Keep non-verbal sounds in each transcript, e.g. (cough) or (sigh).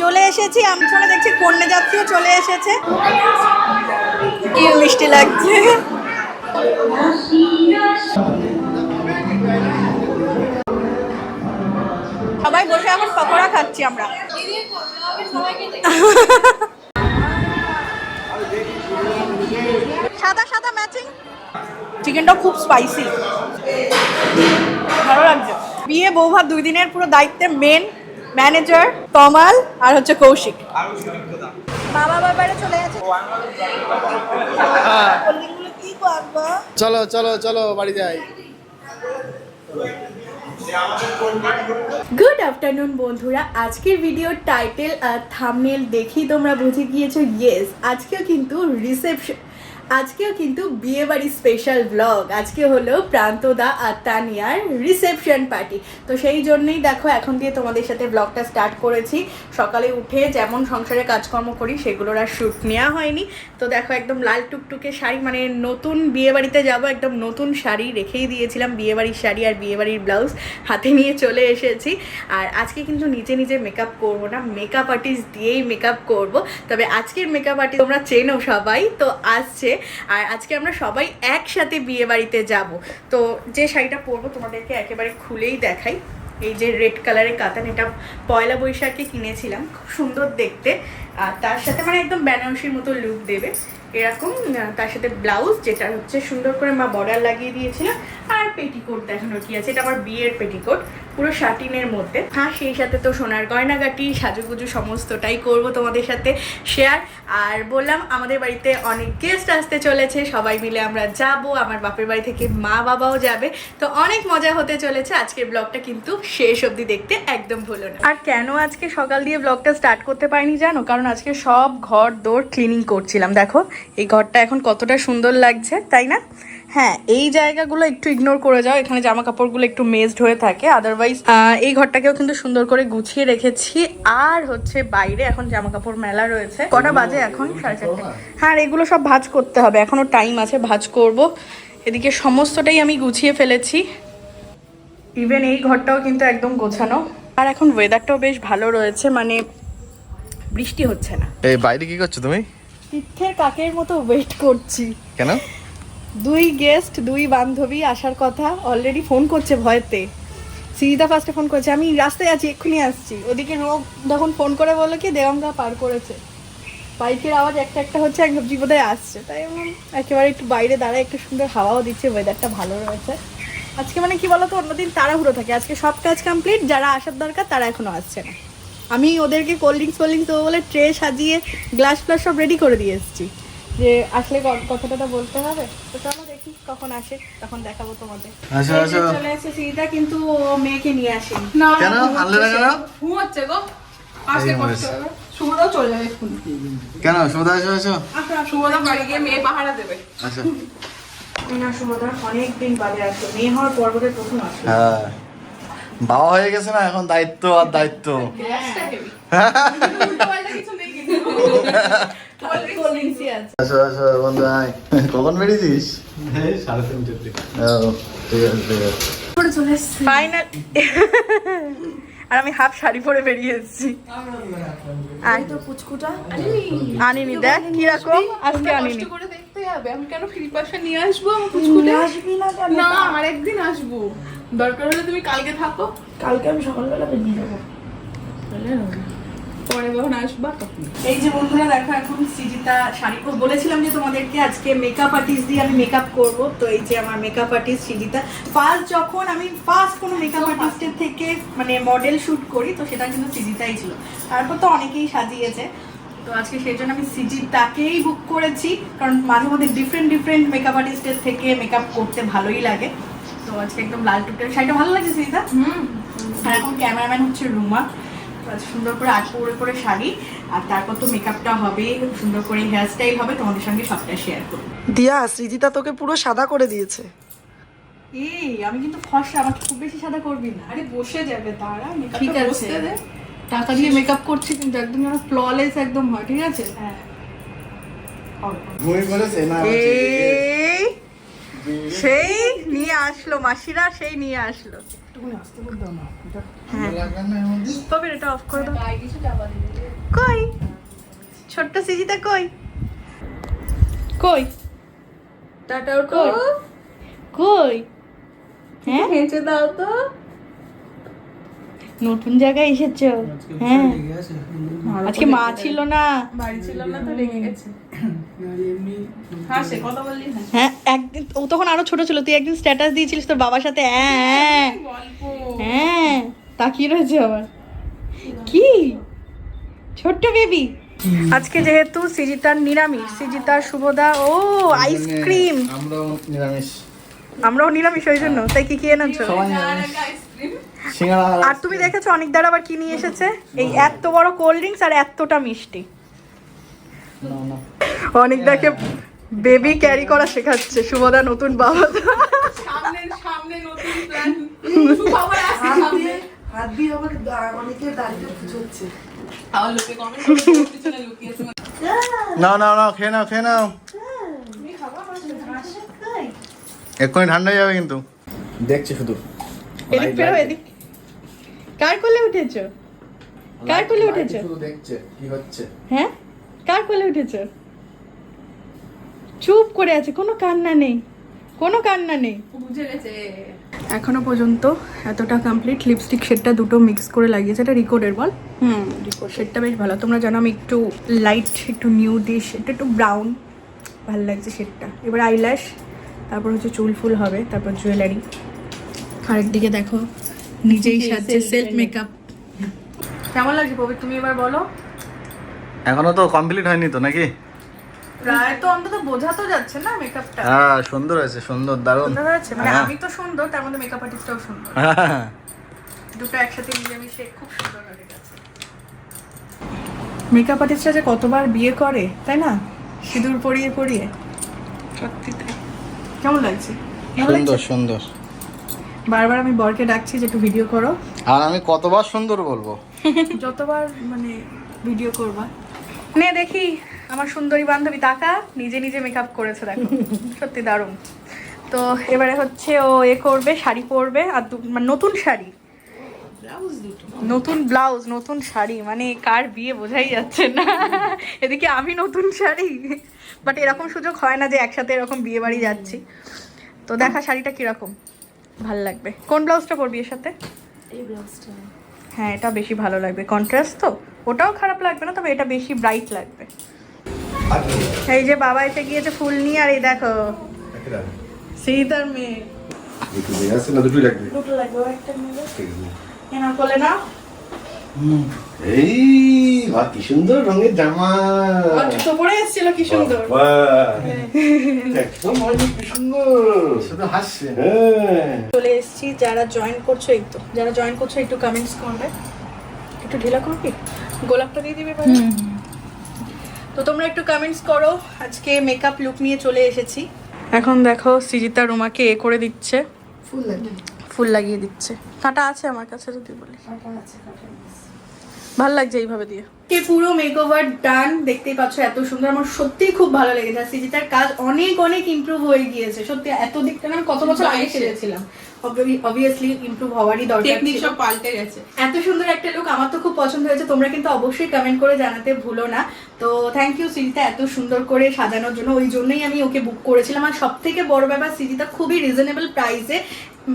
চলে এসেছি আমি শোনে দেখছি কন্যা যাত্রীও চলে এসেছে। কি মিষ্টি লাগছে। সবাই বসে এখন পকোড়া খাচ্ছি আমরা। সাদা সাদা ম্যাচিং চিকেনটা খুব স্পাইসি ভালো লাগছে। বিয়ে বৌভাত দুই দিনের পুরো দায়িত্বে মেন ম্যানেজার তমাল আর হচ্ছে কৌশিক। বাবা বাবারে চলে গেছে? চলো চলো চলো বাড়ি যাই। গুড আফটারনুন বন্ধুরা। আজকের ভিডিওর টাইটেল আর থামনেল দেখি তোমরা বুঝে গিয়েছো ইয়েস আজকেও কিন্তু রিসেপশন আজকেও কিন্তু বিয়ে বাড়ি স্পেশাল ব্লগ আজকে হলো প্রান্তদা আর তানিয়ার রিসেপশন পার্টি তো সেই জন্যই দেখো, এখন দিয়ে তোমাদের সাথে ব্লগটা স্টার্ট করেছি। সকালে উঠে যেমন সংসারে কাজকর্ম করি, সেগুলোর আর শ্যুট নেওয়া হয়নি। তো দেখো, একদম লাল টুকটুকে শাড়ি মানে নতুন বিয়ে বাড়িতে যাব, একদম নতুন শাড়ি রেখেই দিয়েছিলাম বিয়ে বাড়ির শাড়ি আর বিয়ে বাড়ির ব্লাউজ হাতে নিয়ে চলে এসেছি। আর আজকে কিন্তু নিজে নিজে মেকআপ করব না মেকআপ আর্টিস্ট দিয়েই মেকআপ করব। তবে আজকের মেকআপ আর্টিস্ট তোমরা চেনো সবাই, তো আসছে আর আজকে আমরা সবাই একসাথে বিয়ে বাড়িতে যাব। তো যে শাড়িটা পরবো তোমাদেরকে একেবারে খুলেই দেখাই। এই যে রেড কালারের কাতান, এটা পয়লা বৈশাখে কিনেছিলাম। খুব সুন্দর দেখতে। আর তার সাথে মানে একদম বেনারসির মতো লুক দেবে। এরকম তার সাথে ব্লাউজ, যেটা হচ্ছে সুন্দর করে মা বর্ডার লাগিয়ে দিয়েছিলাম আর পেটিকোট দেখানোর কি আছে, এটা আমার বিয়ের পেটিকোট, পুরো শাটিনের মধ্যে। হ্যাঁ সেই সাথে তো সোনার গয়নাগাটি, সাজুগুজু সমস্তটাই করব তোমাদের সাথে শেয়ার আর বললাম, আমাদের বাড়িতে অনেক গেস্ট আসতে চলেছে, সবাই মিলে আমরা যাব, আমার বাপের বাড়ি থেকে মা বাবাও যাবে। তো অনেক মজা হতে চলেছে, আজকের ব্লগটা কিন্তু শেষ অবধি দেখতে একদম ভুলো না। আর কেন আজকে সকাল দিয়ে ব্লগটা স্টার্ট করতে পারিনি জানো? কারণ আজকে সব ঘর দৌড় ক্লিনিং করছিলাম, দেখো। এই ঘরটা এখন কতটা সুন্দর লাগছে, তাই না? হ্যাঁ এই জায়গাগুলো একটু ইগনোর করে যাও, এখানে জামা কাপড়গুলো একটু মেজড হয়ে থাকে আদারওয়াইজ এই ঘরটাকেও কিন্তু সুন্দর করে গুছিয়ে রেখেছি। আর হচ্ছে বাইরে এখন জামা কাপড় মেলা রয়েছে, কটা বাজে এখন? সাড়ে চারটে। হ্যাঁ এগুলো সব ভাঁজ করতে হবে, এখনও টাইম আছে, ভাজ করব। এদিকে সমস্তটাই আমি গুছিয়ে ফেলেছি। ইভেন এই ঘরটাও কিন্তু একদম গোছানো। আর এখন ওয়েদারটাও বেশ ভালো রয়েছে মানে বৃষ্টি হচ্ছে না। এই বাইরে কি করছ তুমি? তীর্থের কাকের মতো ওয়েট করছি। কেন? দুই গেস্ট দুই বান্ধবী আসার কথা অলরেডি ফোন করছে ভয়েতে। সিরিদা ফার্স্টে ফোন করেছে আমি রাস্তায় আছি এক্ষুনি আসছি। ওদিকে রোগ যখন ফোন করে বলো কি দেওয়াঙ্গা পার করেছে। বাইকের আওয়াজ একটা একটা হচ্ছে এক ভাবছি বোধহয় আসছে। তাই আমি একেবারে একটু বাইরে দাঁড়ায় একটু সুন্দর হাওয়াও দিচ্ছে ওয়েদারটা ভালো রয়েছে। আজকে মানে কি বলতো অন্যদিন তাড়াহুড়ো থাকে। আজকে সব কাজ কমপ্লিট যারা আসার দরকার তারা এখনও আসছে না। আমি ওদেরকে কোল্ড ড্রিঙ্কস ফোল্ড ড্রিঙ্কস দেবো বলে ট্রে সাজিয়ে গ্লাস ফ্লাস সব রেডি করে দিয়ে এসেছি। যে আসলে কথাটা বলতে হবে। তো চলো দেখি কখন আসে তখন দেখাবো তোমাদের। আসো, যে আসো। চলে এসেছে সিরিতা কিন্তু ও মেয়েকে নিয়ে আসেনি। কেন? আনলে না কেন? ঘুমাচ্ছে গো। আসতে কষ্ট হবে। শুভদাও চলে যাবে কেন? সুমদা আসো আসো। শুভদা বাড়ি গিয়ে মেয়ে পাহারা দেবে। আসো না সুমদা অনেকদিন বাদে আসবে। মেয়ে হওয়ার পর বোধহয় প্রথম আসবে। হ্যাঁ। বাবা হয়ে গেছে না এখন দায়িত্ব আর দায়িত্ব। কখন বেরিয়েছিস? ফাইনাল আর আমি হাফ শাড়ি পরে বেরিয়ে এসেছি তো পুচকুটা। আনিনি। দেখ কীরকম আজকে আনিনি। করে দেখতে হবে। আমি কেন ফ্রি পাশে নিয়ে আসব আমি পুচকুটা? আসবি না কেন? না আর একদিন আসব। দরকার হলে তুমি কালকে থাকো। কালকে আমি সকালবেলা বেরিয়ে যাব। পরে যখন আসবা তখন। এই যে বন্ধুরা দেখো এখন সিজিতা শাড়ি পর বলেছিলাম যে তোমাদেরকে আজকে মেকআপ আর্টিস্ট দিয়ে আমি মেকআপ করব। তো এই যে আমার মেকআপ আর্টিস্ট সিজিতা ফার্স্ট যখন আমি ফার্স্ট কোনো মেকআপ আর্টিস্টের থেকে মানে মডেল শুট করি তো সেটা কিন্তু সিজিতাই ছিল। তারপর তো অনেকেই সাজিয়েছে। তো আজকে সেই জন্য আমি সিজিতাকেই বুক করেছি কারণ মাঝে মধ্যে ডিফারেন্ট ডিফারেন্ট মেকআপ আর্টিস্টের থেকে মেকআপ করতে ভালোই লাগে। তো আজকে একদম লাল টুকটার শাড়িটা ভালো লাগছে সিজিতা? হুম। আর এখন ক্যামেরাম্যান হচ্ছে রুমা। সুন্দর করে আট করে করে শাড়ি আর তারপর তো মেকআপটা হবে সুন্দর করে হেয়ার স্টাইল হবে তোমাদের সঙ্গে সবটা শেয়ার করব। দিয়া সৃজিতা তোকে পুরো সাদা করে দিয়েছে। এই আমি কিন্তু ফর্সা আমার খুব বেশি সাদা করবি না। আরে বসে যাবে তারা ঠিক আছে। বসতে দে। টাকা দিয়ে মেকআপ করছি কিন্তু একদম যেন ফ্ললেস একদম হয় ঠিক আছে? হ্যাঁ। সেই নিয়ে আসলো মাসিরা সেই নিয়ে আসলো। হ্যাঁ। এটা অফ করে দাও। কই? ছোট্ট সিজিটা কই? কই? টাটা কই? হ্যাঁ? হেঁচে দাও তো। নতুন জায়গায় এসেছ? হ্যাঁ। আজকে মা ছিল না? বাড়ি ছিল না তো রেগে গেছে। হ্যাঁ একদিন ও তখন আরও ছোট ছিল তুই একদিন স্ট্যাটাস দিয়েছিলিস তোর বাবার সাথে হ্যাঁ হ্যাঁ তাকিয়ে রয়েছে আবার। কি? ছোট্ট বেবি আজকে যেহেতু সিজিতার নিরামিষ সিজিতার শুভদা ও আইসক্রিম আমরাও নিরামিষ। আমরাও নিরামিষ ওই জন্য তাই কি কি এনেছো? আর তুমি দেখেছ অনেক দ্বারা আবার কি নিয়ে এসেছে? এই এত বড় কোল্ড ড্রিঙ্কস আর এতটা মিষ্টি। অনেকদাকে বেবি ক্যারি করা শেখাচ্ছে। সুভদা নতুন বাবা নাও নাও নাও খেয়ে নাও খেয়ে নাও। এক্ষুনি ঠান্ডা যাবে কিন্তু। দেখছি শুধু। এদিক ফেরো এদিক। কার কোলে উঠেছো? কার কোলে উঠেছো? শুধু দেখছে কি হচ্ছে। হ্যাঁ? কার কোলে উঠেছো? চুপ করে আছে কোনো কান্না নেই কোনো কান্না নেই। বুঝে গেছে। এখনও পর্যন্ত এতটা কমপ্লিট লিপস্টিক শেডটা দুটো মিক্স করে লাগিয়েছে এটা রিকোডের বল? হুম রিকোড শেডটা বেশ ভালো তোমরা জানো আমি একটু লাইট একটু নিউ দিস এটা একটু ব্রাউন ভালো লাগছে শেডটা এবার আইল্যাশ তারপর হচ্ছে চুল ফুল হবে তারপর জুয়েলারি আরেকদিকে দেখো নিজেই সাজছে সেলফ মেকআপ কেমন লাগছে পবিত্র তুমি এবার বলো। এখনও তো কমপ্লিট হয়নি তো নাকি? প্রায় তো অন্তত বোঝা তো যাচ্ছে না মেকআপটা হ্যাঁ সুন্দর হয়েছে সুন্দর দারুণ। বোঝা যাচ্ছে মানে হ্যাঁ। আমি তো সুন্দর তার মধ্যে মেকআপ আর্টিস্টটাও সুন্দর। হ্যাঁ দুটো একসাথে মিলে মিশে খুব সুন্দর হয়ে গেছে। মেকআপ আর্টিস্টরা যে কতবার বিয়ে করে তাই না? সিঁদুর পরিয়ে পরিয়ে। সত্যি তাই। কেমন লাগছে? সুন্দর সুন্দর। বারবার আমি বরকে ডাকছি যে একটু ভিডিও করো। আর আমি কতবার সুন্দর বলব? যতবার মানে ভিডিও করবা। নে দেখি আমার সুন্দরী বান্ধবী তাকা নিজে নিজে মেকআপ করেছে দেখো। (laughs) সত্যি দারুণ। তো এবারে হচ্ছে ও এ করবে শাড়ি পরবে আর মানে নতুন শাড়ি। নতুন ব্লাউজ নতুন শাড়ি মানে কার বিয়ে বোঝাই যাচ্ছে না। এদিকে আমি নতুন শাড়ি। বাট এরকম সুযোগ হয় না যে একসাথে এরকম বিয়ে বাড়ি যাচ্ছি। তো দেখা শাড়িটা কীরকম? ভালো লাগবে। কোন ব্লাউজটা পরবি এর সাথে? হ্যাঁ এটা বেশি ভালো লাগবে। কন্ট্রাস্ট তো? ওটাও খারাপ লাগবে না তবে এটা বেশি ব্রাইট লাগবে। এই যে বাবা এসে গিয়েছে ফুল নিয়ে আর এই দেখো সীতার মেয়ে। দুটো দিয়ে আসছে না দুটোই লাগবে? দুটো লাগবে একটা নেবে কেন করলে না এই বা কি সুন্দর রঙের জামা। পরে এসেছিল কি সুন্দর বাহ! একদম হয়নি কি সুন্দর শুধু হাসছে হ্যাঁ চলে এসেছি যারা জয়েন করছ এই তো যারা জয়েন করছ একটু কমেন্টস করবে। একটু ঢিলা করবি গোলাপটা দিয়ে দিবি? তো তোমরা একটু কমেন্টস করো আজকে মেকআপ লুক নিয়ে চলে এসেছি। এখন দেখো সৃজিতা রুমাকে এ করে দিচ্ছে। ফুল লাগে ফুল লাগিয়ে দিচ্ছে। কাটা আছে আমার কাছে যদি বলি। ভালো লাগছে এইভাবে দিয়ে। কে পুরো মেকওভার ডান দেখতেই পাচ্ছ এত সুন্দর। আমার সত্যি খুব ভালো লেগেছে। সিজিতার কাজ অনেক অনেক ইমপ্রুভ হয়ে গিয়েছে। সত্যি এত দিকটা না আমি কত বছর আগে। সেরেছিলাম অবভিয়াসলি ইমপ্রুভ হওয়ারই দরকার টেকনিক সব পাল্টে গেছে। এত সুন্দর একটা লুক আমার তো খুব পছন্দ হয়েছে তোমরা কিন্তু অবশ্যই কমেন্ট করে জানাতে ভুলো না। তো থ্যাংক ইউ সৃজিতা এত সুন্দর করে সাজানোর জন্য ওই জন্যই আমি ওকে বুক করেছিলাম। আর সব থেকে বড় ব্যাপার সৃজিতা খুবই রিজনেবল প্রাইসে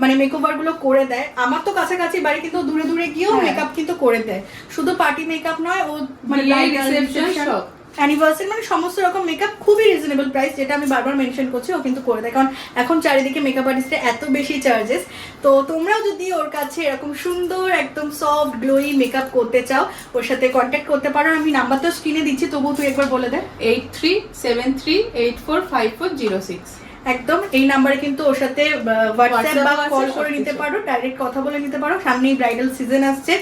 মানে মেকওভারগুলো করে দেয়। আমার তো কাছাকাছি বাড়ি কিন্তু দূরে দূরে গিয়েও হ্যাঁ। মেকআপ কিন্তু করে দেয়। শুধু পার্টি মেকআপ নয় ও মানে reception সব। অ্যানিভার্সারি মানে সমস্ত রকম মেকআপ খুবই রিজনেবল প্রাইস যেটা আমি বারবার মেনশন করছি, ও কিন্তু করে দেয়। কারণ এখন চারিদিকে মেকআপ আর্টিস্টে এত বেশি চার্জেস তো তোমরাও যদি ওর কাছে এরকম সুন্দর, একদম সফট গ্লোই মেকআপ করতে চাও, ওর সাথে কন্ট্যাক্ট করতে পারো। আমি নাম্বার তো স্ক্রিনে দিচ্ছি, তবুও তুই একবার বলে দে। Eight three seven three eight four five four zero six একদম এই নাম্বারে কিন্তু ওর সাথে হোয়াটসঅ্যাপ বা কল করে নিতে পারো ডাইরেক্ট কথা বলে নিতে পারো। সামনেই ব্রাইডাল সিজন আসছে।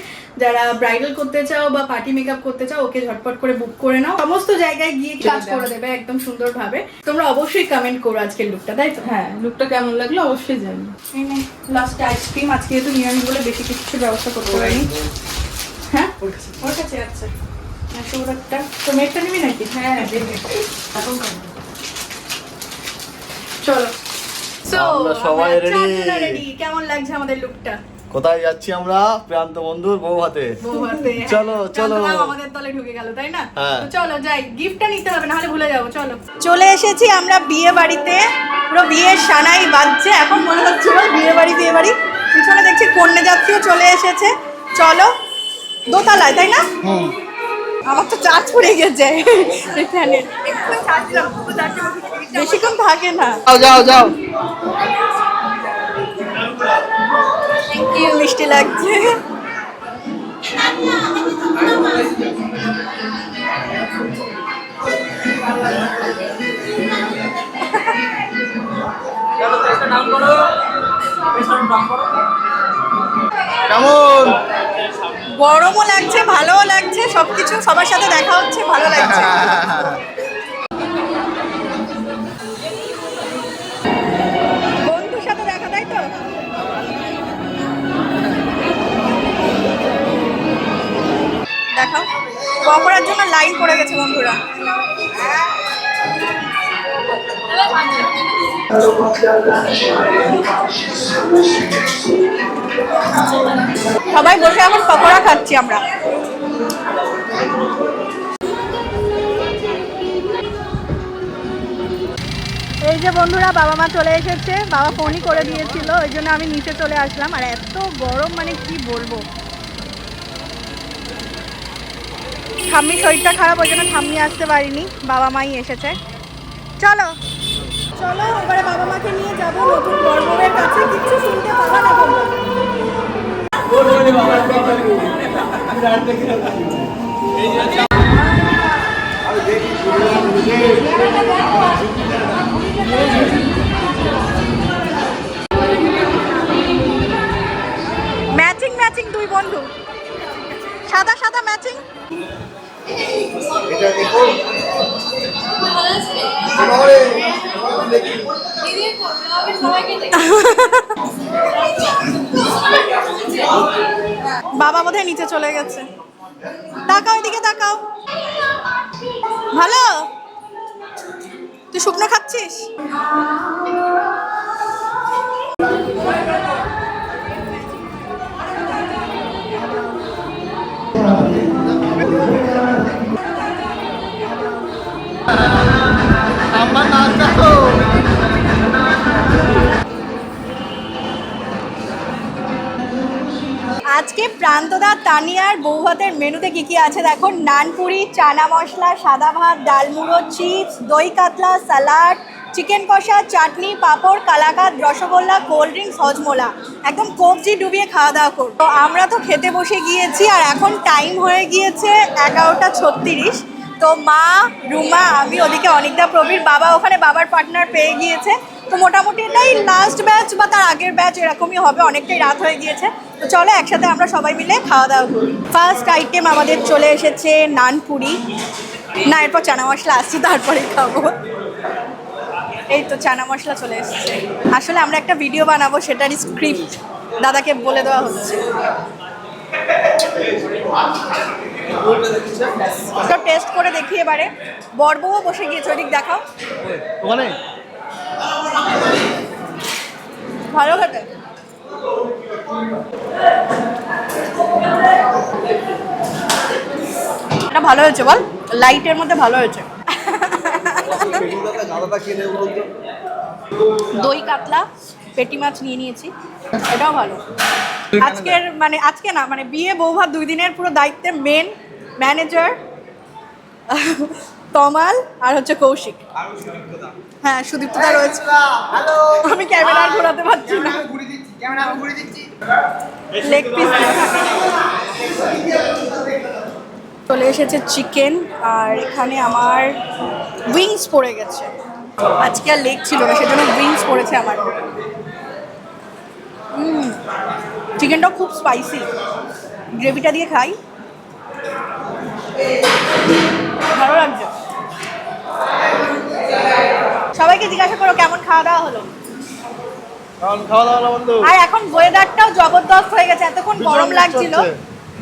যারা ব্রাইডাল করতে চাও বা পার্টি মেকআপ করতে চাও ওকে ঝটপট করে বুক করে নাও। সমস্ত জায়গায় গিয়ে কাজ করে দেবে একদম সুন্দরভাবে। তোমরা অবশ্যই কমেন্ট করো আজকের লুকটা তাই তো? হ্যাঁ লুকটা কেমন লাগল অবশ্যই জানি। লাস্ট আইসক্রিম আজকে যেহেতু নিরামিষ বলে বেশি কিছু ব্যবস্থা করতে পারিনি। হ্যাঁ? ওর কাছে। আচ্ছা। একটা তো মেয়েটা নিবি নাকি? হ্যাঁ চলো। আমরা সবাই। কেমন লাগছে আমাদের লুকটা কোথায় যাচ্ছি আমরা? প্রান্ত বন্ধুর বউ হাতে চলো, চলো। আমাদের দলে ঢুকে গেল তাই না? হ্যাঁ। চলো যাই। গিফটটা নিতে হবে না হলে ভুলে যাব। চলো। চলে এসেছি আমরা বিয়ে বাড়িতে। পুরো বিয়ের সানাই বাজছে এখন মনে হচ্ছে বিয়ে বাড়ি বিয়ে বাড়ি। পিছনে দেখছি কন্যা যাত্রীও চলে এসেছে। চলো। দোতলায় তাই না? আমার তো চার্জ পড়ে গেছে। ফ্যানের বেশিক্ষণ থাকে না। যাও যাও যাও। কি মিষ্টি লাগছে। কেমন? গরমও লাগছে, ভালোও লাগছে, সবকিছু সবার সাথে দেখা হচ্ছে, ভালো লাগছে। বন্ধুর সাথে দেখা, তাই তো? দেখাও। কপড়ার জন্য লাইন পড়ে গেছে বন্ধুরা। সবাই বসে এখন পকোড়া খাচ্ছি আমরা। এই যে বন্ধুরা, বাবা মা চলে এসেছে। বাবা ফোনই করে দিয়েছিল, ওই জন্য আমি নিচে চলে আসলাম। আর এত গরম মানে কি বলব? ঠাম্মি শরীরটা খারাপ, ওই জন্য ঠাম্মি আসতে পারিনি। বাবা মাই এসেছে। চলো চলো এবারে বাবা মাকে নিয়ে যাব নতুন বর্মের কাছে কিছু শুনতে পাবা না তোমরা। ম্যাচিং ম্যাচিং দুই বন্ধু। সাদা সাদা ম্যাচিং। (laughs) বাবা বোধহয় নিচে চলে গেছে। তাকাও এদিকে তাকাও। ভালো? তুই শুকনো খাচ্ছিস? আজকে প্রান্তদা তানিয়ার বৌভাতের মেনুতে কি কি আছে? দেখো নানপুরি চানা মশলা, সাদা ভাত ডালমুড়ো চিপস, দই কাতলা স্যালাড চিকেন কষা, চাটনি, পাঁপড়, কালাকাদ, রসগোল্লা, কোল্ড ড্রিঙ্কস, হজমোলা। একদম কবজি ডুবিয়ে খাওয়া দাওয়া করব তো আমরা তো খেতে বসে গিয়েছি আর এখন টাইম হয়ে গিয়েছে এগারোটা ছত্রিশ। তো মা, রুমা, আমি ওদিকে অনিকদা প্রবীর, বাবা ওখানে বাবার পার্টনার পেয়ে গিয়েছে। তো মোটামুটি এটাই লাস্ট ব্যাচ বা তার আগের ব্যাচ এরকমই হবে, অনেকটাই রাত হয়ে গিয়েছে। তো চলো একসাথে আমরা সবাই মিলে খাওয়া দাওয়া করি। ফার্স্ট আইটেম আমাদের চলে এসেছে নানপুরি। না, এরপর চানা মশলা আসছে, তারপরে খাব। এই তো চানা মশলা চলে এসেছে। আসলে আমরা একটা ভিডিও বানাবো সেটারই স্ক্রিপ্ট দাদাকে বলে দেওয়া হচ্ছে। টেস্ট করে দেখি এবারে। বর্বও বসে গিয়েছে ওদিক দেখাও। ওখানে? ভালো খেতে। এটা ভালো হয়েছে বল লাইটের মধ্যে ভালো হয়েছে। দই কাতলা, পেটি মাছ নিয়ে নিয়েছি, এটাও ভালো। আজকের মানে আজকে না মানে বিয়ে বৌভাত দুই দিনের পুরো দায়িত্বে মেন ম্যানেজার তমাল আর হচ্ছে কৌশিক। হ্যাঁ সুদীপ্তদা রয়েছে। আমি ক্যামেরা ঘোরাতে পারছি না। লেগ পিস চলে এসেছে চিকেন, আর এখানে আমার উইংস পড়ে গেছে। আজকে আর লেগ ছিল না, সেজন্য উইংস পড়েছে আমার। চিকেনটাও খুব স্পাইসি গ্রেভিটা দিয়ে খাই। ভালো লাগছে। সবাইকে জিজ্ঞাসা করো কেমন খাওয়া দাওয়া হলো? কারণ খাওয়া দাওয়া বন্ধু? আর এখন ওয়েদারটাও জবরদস্ত হয়ে গেছে এতক্ষণ গরম লাগছিল। হচ্ছে।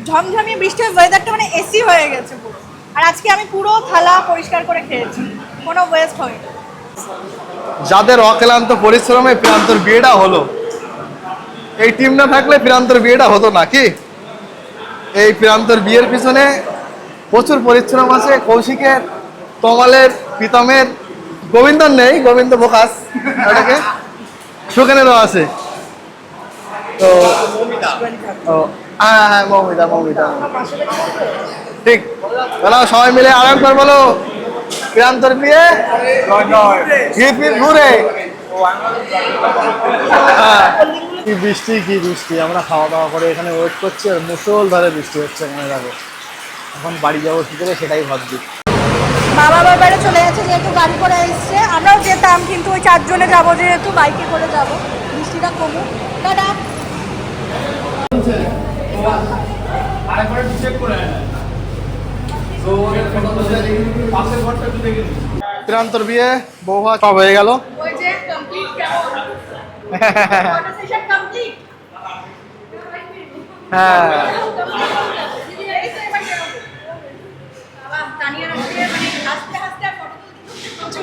ঝমঝমিয়ে বৃষ্টির ওয়েদারটা মানে এসি হয়ে গেছে পুরো। আর আজকে আমি পুরো থালা পরিষ্কার করে খেয়েছি কোনো ওয়েস্ট হয়নি। যাদের অক্লান্ত পরিশ্রমে প্রান্তর বিয়েটা হলো এই টিম না থাকলে প্রান্তর বিয়েটা হতো না কি? এই প্রান্তর বিয়ের পিছনে প্রচুর পরিশ্রম আছে কৌশিকের তমালের প্রীতমের গোবিন্দর নেই, গোবিন্দ বোকাস, ওটাকে সুখেনেরও আছে। তো, ও হ্যাঁ হ্যাঁ মৌমিতা মৌমিতা। ঠিক, বলো, সবাই মিলে আরাম করে বলো। প্রান্তর বিয়ে? ঘুরে। হ্যাঁ। কি বৃষ্টি কি বৃষ্টি, আমরা খাওয়া দাওয়া করে এখানে ওয়েট করছি, আর মুসল ধরে বৃষ্টি হচ্ছে এখানে দেখো এখন বাড়ি যাব কি করে, সেটাই ভাবছি। বাবা চলে গেছে যেহেতু গাড়ি করে এসছে। আমরাও যেতাম কিন্তু ওই চারজনে যাব যেহেতু বাইকে করে যাব। বৃষ্টিটা কমুক। প্রান্তর বিয়ে সব হয়ে গেল। ওই যে কমপ্লিট কেমন ফটো সেশন কমপ্লিট হ্যাঁ তানিয়া রাখতে মানে হাসতে হাসতে ফটো তুলতে প্রচুর কষ্ট হয়ে দেখে তাকাও দেখে তাকাও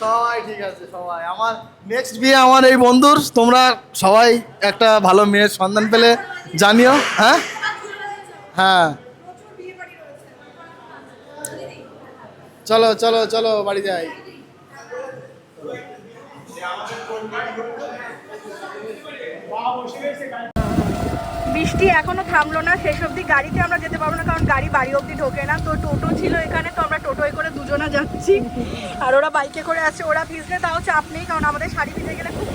সবাই ঠিক আছে, সবাই। আমার নেক্সট বিয়ে আমার এই বন্ধুর। তোমরা সবাই একটা ভালো মেয়ের সন্ধান পেলে জানিও হ্যাঁ? হ্যাঁ। চলো চলো চলো, বাড়ি যাই। বৃষ্টি এখনও থামলো না, শেষ অবধি গাড়িতে আমরা যেতে পারব না, কারণ গাড়ি বাড়ি অব্দি ঢোকে না। তো টোটো ছিল এখানে, তো আমরা টোটোয় করে দুজনা যাচ্ছি। আর ওরা বাইকে করে আছে, ওরা ভিজলে তাও চাপ নেই, কারণ আমাদের শাড়ি ভিজে গেলে খুব